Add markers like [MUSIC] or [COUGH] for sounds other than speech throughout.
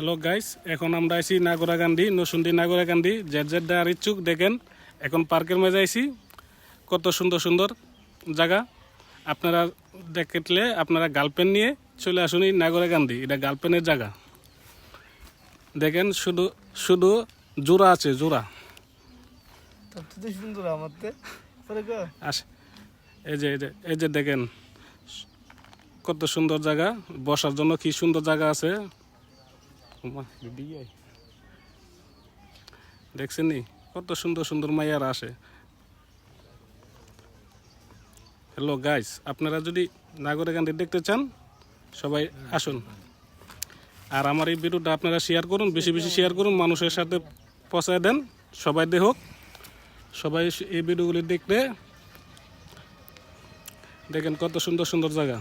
Hello guys এখন আমরা আইছি নাগরাকান্দি নসুন্দি নাগরাকান্দি জেড জেড আর ইচ্ছুক দেখেন এখন পার্কের মাঝে আইছি। কত সুন্দর সুন্দর জায়গা। আপনারা দেখলে আপনারা গার্লফ্রেন্ড নিয়ে চলে আসুন এই নাগরাকান্দি এটা গার্লফ্রেন্ডের জায়গা। দেখেন শুধু শুধু জোড়া আছে জোড়া। সুন্দর এই যে এই যে এই যে দেখেন কত সুন্দর জায়গা। বসার জন্য কি সুন্দর জায়গা আছে। দেখছেন নি? কত সুন্দর সুন্দর মাইয়ারা আসে। হ্যালো গাইস আপনারা যদি নাগরিকান্দি দেখতে চান, সবাই আসুন। আর আমার এই ভিডিওটা আপনারা শেয়ার করুন, বেশি বেশি শেয়ার করুন, মানুষের সাথে পৌঁছায় দেন, সবাই দেখুক সবাই এই ভিডিওগুলি দেখলে দেখেন কত সুন্দর সুন্দর জায়গা।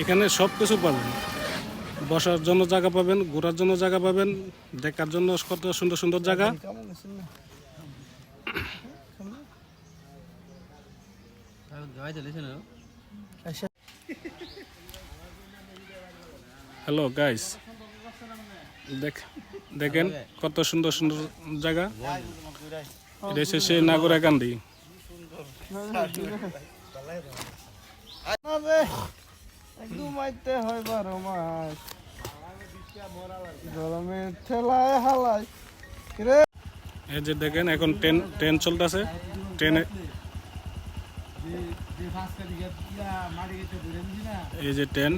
এখানে সব কিছু পাবেন। বসার জন্য জায়গা পাবেন, ঘোরার জন্য জায়গা পাবেন, দেখার জন্য কত সুন্দর সুন্দর জায়গা। হ্যালো গাইস দেখ, দেখেন কত সুন্দর সুন্দর জায়গা। এটা হচ্ছে সেই নাগরাকান্দি। [LAUGHS] না রে একদম মাইতে হয় বারো মাস। গরমের ঠেলায় হালাই রে এই যে দেখেন এখন ট্রেন ট্রেন চলতেছে। ট্রেনে এই যে ট্রেন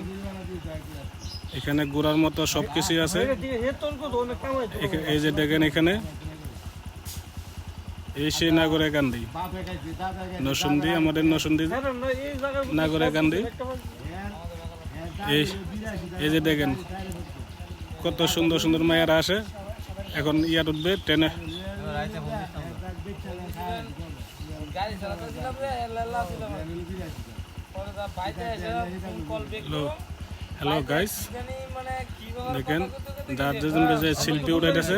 এখানে ঘোরার মতো সব কিছুই আছে এই যে দেখেন এখানে এই সেই নাগরাকান্দি নসুন্দি আমাদের নসুন্দি হ্যাঁ না এই এই যে দেখেন, কত সুন্দর সুন্দর মায়েরা আসে। এখন ইয়ার উঠবে ট্রেনে। যা হ্যালো গাইস দেখেন, যার যেজন বেজে শিল্পী উঠাইতেছে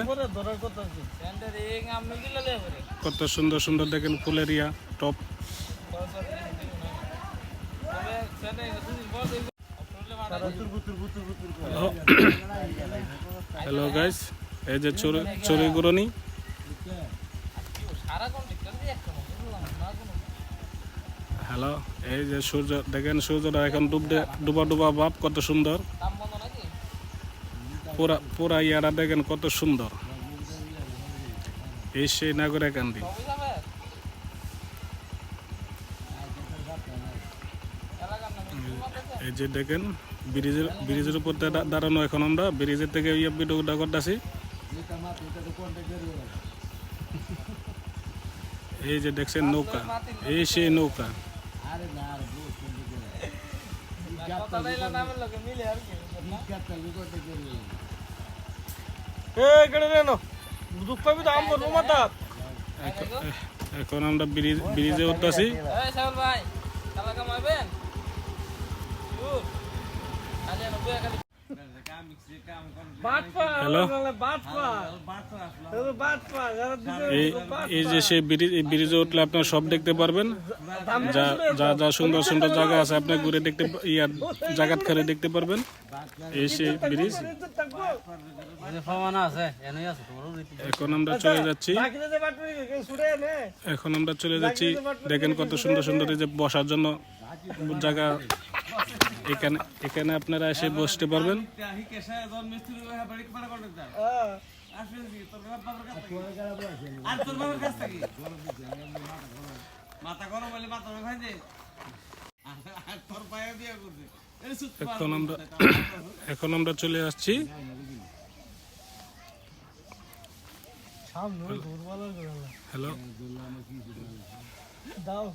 কত সুন্দর সুন্দর দেখেন ফুলের ইয়া টপ হ্যালো গাইস এই যে চুরি গুরনি। হ্যালো এই যে সূর্য, দেখেন সূর্যটা এখন ডুব ডুবা ডুবা ভাব, কত সুন্দর। পুরা পুরা ইয়ারা দেখেন কত সুন্দর। এই সেই এলাকার নামে এই যে দেখেন ব্রিজের ব্রিজের উপর দাঁড়ানো এখন আমরা। ব্রিজের থেকে ইয়ে ভিডিওটা করতেছি। এই যে দেখছেন নৌকা। এই সেই নৌকা। লাইলা নামের লোকে মিলে এই যে সেই ব্রিজ উঠলে আপনারা সব দেখতে পারবেন। যা যা যা সুন্দর সুন্দর জায়গা আছে আপনি ঘুরে দেখতে ইয়ার জায়গাত খালি দেখতে পারবেন। এই সেই ব্রিজ। এখন আমরা চলে যাচ্ছি। এখন আমরা চলে যাচ্ছি। দেখেন কত সুন্দর সুন্দর এই যে বসার জন্য জায়গা এখানে এখানে আপনারা এসে বসতে পারবেন। এখন আমরা এখন আমরা চলে আসছি। হ্যালো। দাও।